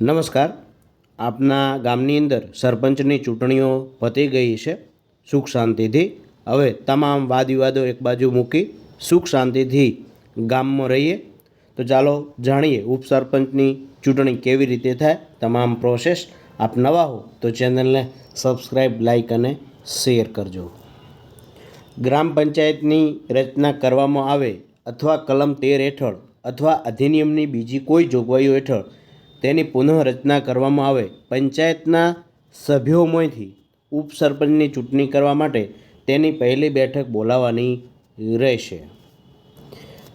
નમસ્કાર. આપના ગામની અંદર સરપંચની ચૂંટણીઓ પતી ગઈ છે. સુખ શાંતિથી. હવે તમામ વાદ વિવાદો એક બાજુ મૂકી સુખ શાંતિથી ગામમાં રહીએ. તો ચાલો જાણીએ ઉપસરપંચની ચૂંટણી કેવી રીતે થાય, તમામ પ્રોસેસ આપ નવા હો તો ચેનલને સબસ્ક્રાઈબ લાઇક અને શેર કરજો. ગ્રામ પંચાયતની રચના કરવામાં આવે અથવા કલમ તેર હેઠળ અથવા અધિનિયમની બીજી કોઈ જોગવાઈઓ હેઠળ તેની પુનઃરચના કરવામાં આવે પંચાયતના સભ્યોમાંથી ઉપસરપંચની ચૂંટણી કરવા માટે તેની પહેલી બેઠક બોલાવવાની રહેશે.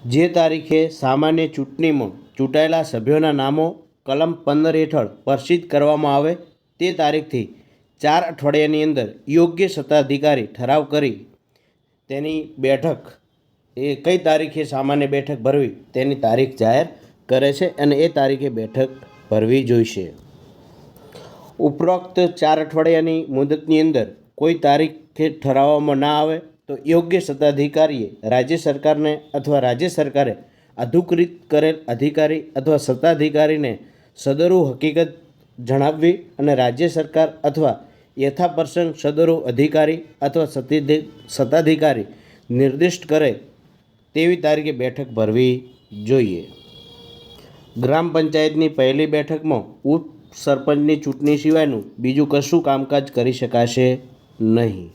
જે તારીખે સામાન્ય ચૂંટણીમાં ચૂંટાયેલા સભ્યોના નામો કલમ પંદર હેઠળ પ્રસિદ્ધ કરવામાં આવે તે તારીખથી ચાર અઠવાડિયાની અંદર યોગ્ય સત્તાધિકારી ઠરાવ કરી તેની બેઠક, એ કઈ તારીખે સામાન્ય બેઠક ભરવી તેની તારીખ જાહેર કરે છે અને એ તારીખે બેઠક ભરવી જોઈશે. ઉપરોક્ત ચાર અઠવાડિયાની મુદતની અંદર કોઈ તારીખે ઠરાવવામાં ના આવે તો યોગ્ય સત્તાધિકારીએ રાજ્ય સરકારને અથવા રાજ્ય સરકારે અધિકૃત કરેલ અધિકારી અથવા સત્તાધિકારીને સદરુ હકીકત જણાવવી અને રાજ્ય સરકાર અથવા યથાપ્રસંગ સદરુ અધિકારી અથવા સત્તાધિ- સત્તાધિકારી નિર્દિષ્ટ કરે તેવી તારીખે બેઠક ભરવી જોઈએ. ગ્રામ પંચાયતની પહેલી બેઠકમાં ઉપ સરપંચની ચૂંટણી સિવાયનું બીજું કશું કામકાજ કરી શકાશે નહીં.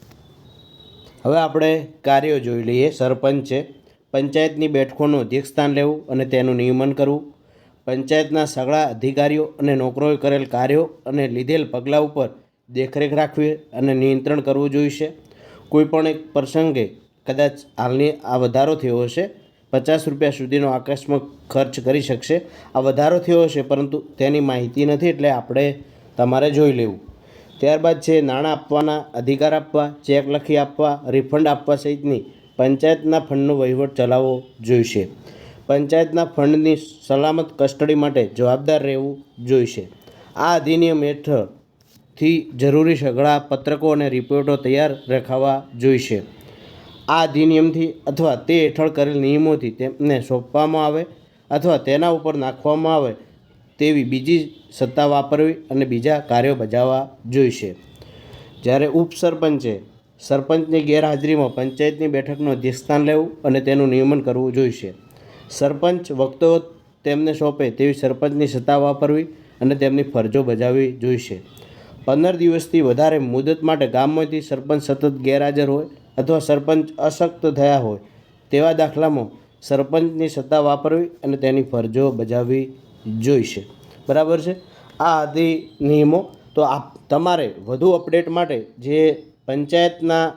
હવે આપણે કાર્યો જોઈ લઈએ. સરપંચ છે. પંચાયતની બેઠકોનું અધ્યક્ષસ્થાન લેવું અને તેનું નિયમન કરવું. પંચાયતના સગળા અધિકારીઓ અને નોકરોએ કરેલ કાર્યો અને લીધેલ પગલાં ઉપર દેખરેખ રાખવી અને નિયંત્રણ કરવું જોઈશે. કોઈપણ એક પ્રસંગે કદાચ હાલની આ વધારો થયો હશે પચાસ રૂપિયા સુધીનો આકસ્મિક ખર્ચ કરી શકશે. આ વધારો થયો હશે, પરંતુ તેની માહિતી નથી એટલે આપણે તમારે જોઈ લેવું. ત્યારબાદ છે, નાણાં આપવાના અધિકાર આપવા, ચેક લખી આપવા રિફંડ આપવા સહિતની પંચાયતના ફંડનો વહીવટ ચલાવવો જોઈશે. પંચાયતના ફંડની સલામત કસ્ટડી માટે જવાબદાર રહેવું જોઈશે. આ અધિનિયમ હેઠળથી જરૂરી સઘળા પત્રકો અને રિપોર્ટો તૈયાર રખાવા જોઈશે. આ અધિનિયમથી અથવા તે હેઠળ કરેલ નિયમોથી તેમને સોંપવામાં આવે અથવા તેના ઉપર નાખવામાં આવે તેવી બીજી સત્તા વાપરવી અને બીજા કાર્યો બજાવવા જોઈશે. જ્યારે ઉપસરપંચે સરપંચની ગેરહાજરીમાં પંચાયતની બેઠકનું અધ્યક્ષસ્થાન લેવું અને તેનું નિયમન કરવું જોઈશે. સરપંચ વખતો તેમને સોંપે તેવી સરપંચની સત્તા વાપરવી અને તેમની ફરજો બજાવવી જોઈશે. પંદર દિવસથી વધારે મુદત માટે ગામમાંથી સરપંચ સતત ગેરહાજર હોય અથવા સરપંચ અશક્ત થયા હોય તેવા દાખલામાં સરપંચની સત્તા વાપરવી અને તેની ફરજો બજાવવી જોઈશે. બરાબર છે? આ હતી નિયમો. તો આપ, તમારે વધુ અપડેટ માટે જે પંચાયતના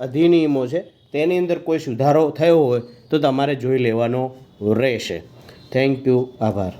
અધિનિયમો છે, તેની અંદર કોઈ સુધારો થયો હોય તો તમારે જોઈ લેવાનો રહેશે. Thank you. આભાર.